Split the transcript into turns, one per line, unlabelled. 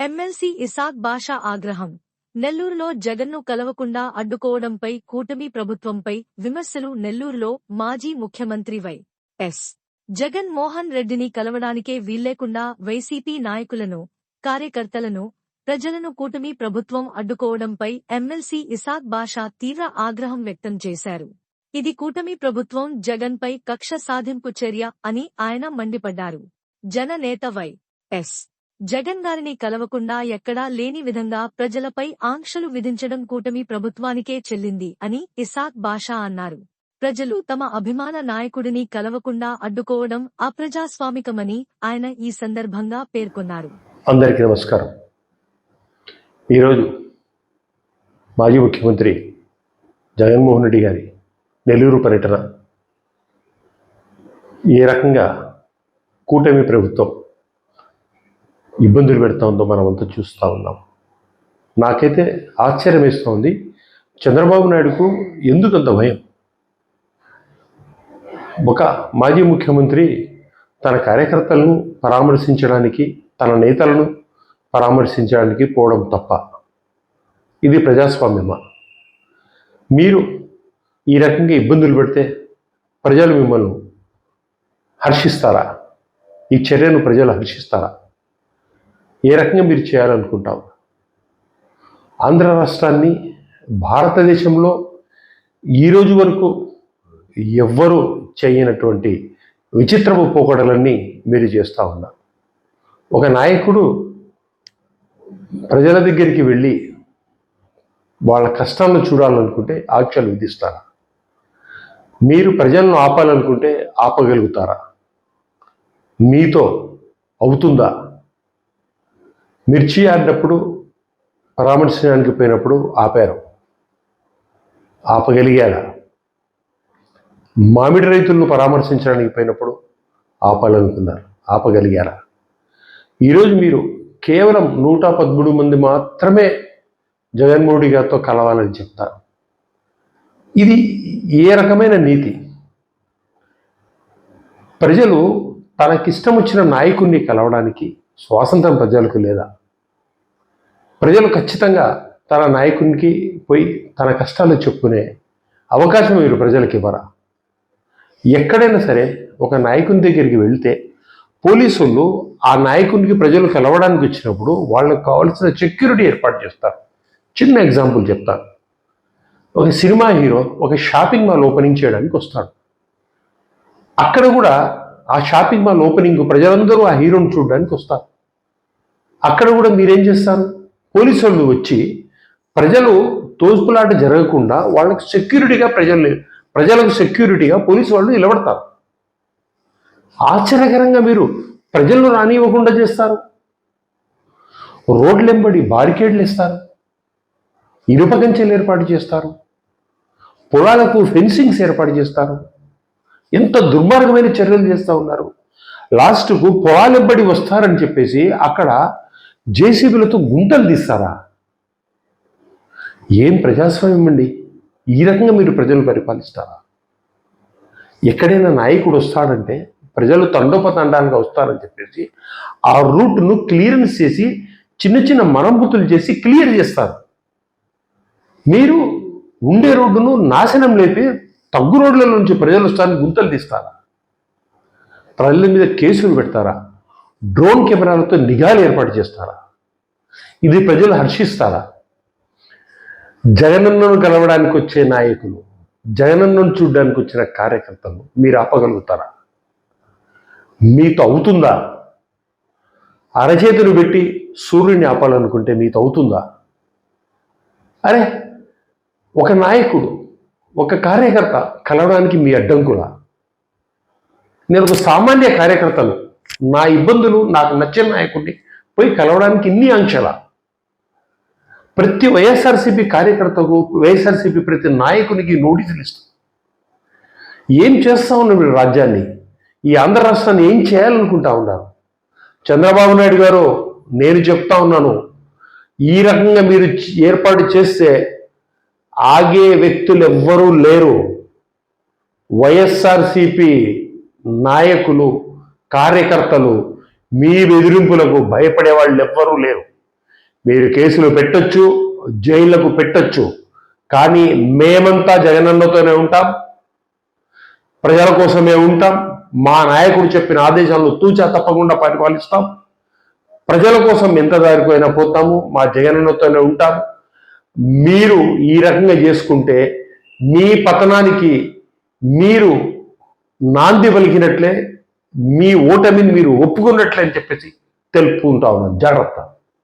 MLC Isaac బాషా ఆగ్రహం. నెల్లూరులో జగన్ను కలవకుండా అడ్డుకోవడంపై కూటమి ప్రభుత్వంపై విమర్శలు నెల్లూరులో మాజీ ముఖ్యమంత్రి వై. ఎస్. జగన్ మోహన్ రెడ్డిని కలవడానికే వీల్లేకుండా వైసీపీ నాయకులను కార్యకర్తలను ప్రజలను కూటమి ప్రభుత్వం అడ్డుకోవడంపై ఎమ్మెల్సీ ఇసాక్ బాషా తీవ్ర ఆగ్రహం వ్యక్తం చేశారు. ఇది కూటమి ప్రభుత్వం జగన్పై కక్ష సాధింపు చర్య అని ఆయన మండిపడ్డారు. జననేత వై. ఎస్. జగన్ గారిని కలవకుండా ఎక్కడా లేని విధంగా ప్రజలపై ఆంక్షలు విధించడం కూటమి ప్రభుత్వానికే చెల్లింది అని ఇసాక్ బాషా అన్నారు. ప్రజలు తమ అభిమాన నాయకుడిని కలవకుండా అడ్డుకోవడం అప్రజాస్వామికమని ఆయన ఈ సందర్భంగా పేర్కొన్నారు.
అందరికీ నమస్కారం. ఈరోజు మాజీ ముఖ్యమంత్రి జగన్మోహన్ రెడ్డి గారి నెల్లూరు పర్యటన ఏ రకంగా కూటమి ప్రభుత్వం ఇబ్బందులు పెడతా ఉందో మనం అంతా చూస్తూ ఉన్నాం. నాకైతే ఆశ్చర్యం వేస్తూ చంద్రబాబు నాయుడుకు ఎందుకు అంత భయం? ఒక మాజీ ముఖ్యమంత్రి తన కార్యకర్తలను పరామర్శించడానికి తన నేతలను పరామర్శించడానికి పోవడం తప్ప. ఇది ప్రజాస్వామ్యమా? మీరు ఈ రకంగా ఇబ్బందులు పెడితే ప్రజలు మిమ్మల్ని హర్షిస్తారా? ఈ చర్యను ప్రజలు హర్షిస్తారా? ఏ రకంగా మీరు చేయాలనుకుంటాం ఆంధ్ర రాష్ట్రాన్ని భారతదేశంలో ఈరోజు వరకు ఎవ్వరూ చేయనటువంటి విచిత్రపు పోకడలన్నీ మీరు చేస్తూ ఉన్నారు. ఒక నాయకుడు ప్రజల దగ్గరికి వెళ్ళి వాళ్ళ కష్టాలను చూడాలనుకుంటే ఆంక్షలు విధిస్తారా? మీరు ప్రజలను ఆపాలనుకుంటే ఆపగలుగుతారా? మీతో అవుతుందా? మిర్చి ఆడినప్పుడు పరామర్శించడానికి పోయినప్పుడు ఆపారు. ఆపగలిగారా మామిడి రైతులను పరామర్శించడానికి పోయినప్పుడు ఆపాలనుకున్నారు. ఆపగలిగారా. ఈరోజు మీరు కేవలం నూట పదమూడు మంది మాత్రమే జగన్మోహన్ రెడ్డి గారితో కలవాలని చెప్తారు. ఇది ఏ రకమైన నీతి? ప్రజలు తనకిష్టం వచ్చిన నాయకుడిని కలవడానికి స్వాతంత్రం ప్రజలకు లేదా? ప్రజలు ఖచ్చితంగా తన నాయకునికి పోయి తన కష్టాలు చెప్పుకునే అవకాశం మీరు ప్రజలకు ఇవ్వరా? ఎక్కడైనా సరే ఒక నాయకుని దగ్గరికి వెళ్తే పోలీసులు ఆ నాయకునికి ప్రజలు కలవడానికి వచ్చినప్పుడు వాళ్ళకి కావాల్సిన సెక్యూరిటీ ఏర్పాటు చేస్తారు. చిన్న ఎగ్జాంపుల్ చెప్తాను ఒక సినిమా హీరో ఒక షాపింగ్ మాల్ ఓపెనింగ్ చేయడానికి వస్తాడు. అక్కడ కూడా ఆ షాపింగ్ మాల్ ఓపెనింగ్ ప్రజలందరూ ఆ హీరోని చూడడానికి వస్తారు. అక్కడ కూడా మీరేం చేస్తారు? పోలీసు వాళ్ళు వచ్చి ప్రజలు తోసుపులాట జరగకుండా వాళ్ళకి సెక్యూరిటీగా ప్రజలు ప్రజలకు సెక్యూరిటీగా పోలీసు వాళ్ళు నిలబడతారు. ఆశ్చర్యకరంగా మీరు ప్రజలను రానివ్వకుండా చేస్తారు. రోడ్లెంబడి బారికేడ్లు ఇస్తారు ఇనుప కంచెలు ఏర్పాటు చేస్తారు. పొలాలకు ఫెన్సింగ్స్ ఏర్పాటు చేస్తారు. ఎంత దుర్మార్గమైన చర్యలు చేస్తూ ఉన్నారు. లాస్ట్కు పొలాలెంబడి వస్తారని చెప్పేసి అక్కడ జేసీబీలతో గుంటలు తీస్తారా? ఏం ప్రజాస్వామ్యం అండి? ఈ రకంగా మీరు ప్రజలు పరిపాలిస్తారా? ఎక్కడైనా నాయకుడు వస్తాడంటే ప్రజలు తండోపతండాలుగా వస్తారని చెప్పేసి ఆ రూట్ను క్లియరెన్స్ చేసి చిన్న చిన్న మరమ్మతులు చేసి క్లియర్ చేస్తారు. మీరు ఉండే రోడ్డును నాశనం లేపి తగ్గు రోడ్ల నుంచి ప్రజలు వస్తారని గుంతలు తీస్తారా? ప్రజల మీద కేసులు పెడతారా? డ్రోన్ కెమెరాలతో నిఘాలు ఏర్పాటు చేస్తారా? ఇది ప్రజలు హర్షిస్తారా? జగనన్నను కలవడానికి వచ్చే నాయకులు జగనన్నను చూడడానికి వచ్చిన కార్యకర్తలు మీరు ఆపగలుగుతారా? మీతో అవుతుందా? అరచేతులు పెట్టి సూర్యుడిని ఆపాలనుకుంటే మీతో అవుతుందా? అరే ఒక నాయకుడు ఒక కార్యకర్త కలవడానికి మీ అడ్డంకులా? నేను ఒక సామాన్య కార్యకర్తను నా ఇబ్బందులు నాకు నచ్చిన నాయకుడిని పోయి కలవడానికి ఇన్ని ఆంక్షల? ప్రతి వైఎస్ఆర్సీపీ కార్యకర్తకు వైఎస్ఆర్సీపీ ప్రతి నాయకునికి నోటీసులు ఇస్తుంది ఏం చేస్తా ఉన్నారు మీరు రాజ్యాన్ని? ఈ ఆంధ్ర రాష్ట్రాన్ని ఏం చేయాలనుకుంటా ఉన్నారు? చంద్రబాబు నాయుడు గారు నేను చెప్తా ఉన్నాను ఈ రకంగా మీరు ఏర్పాటు చేస్తే ఆగే వ్యక్తులు ఎవ్వరూ లేరు. వైఎస్ఆర్సిపి నాయకులు కార్యకర్తలు మీ బెదిరింపులకు భయపడే వాళ్ళు ఎవ్వరూ లేరు. మీరు కేసులు పెట్టొచ్చు జైళ్ళకు పెట్టొచ్చు కానీ మేమంతా జగనన్నతోనే ఉంటాం. ప్రజల కోసమే ఉంటాం. మా నాయకుడు చెప్పిన ఆదేశాలను తూచా తప్పకుండా పరిపాలిస్తాం. ప్రజల కోసం ఎంత దారిపోయినా పోతాము మా జగనన్నతోనే ఉంటాం. మీరు ఈ రకంగా చేసుకుంటే మీ పతనానికి మీరు నాంది పలికినట్లే మీ ఓటమిని మీరు ఒప్పుకున్నట్లే అని చెప్పేసి తెలుపుకుంటా ఉన్నాను. జాగ్రత్త.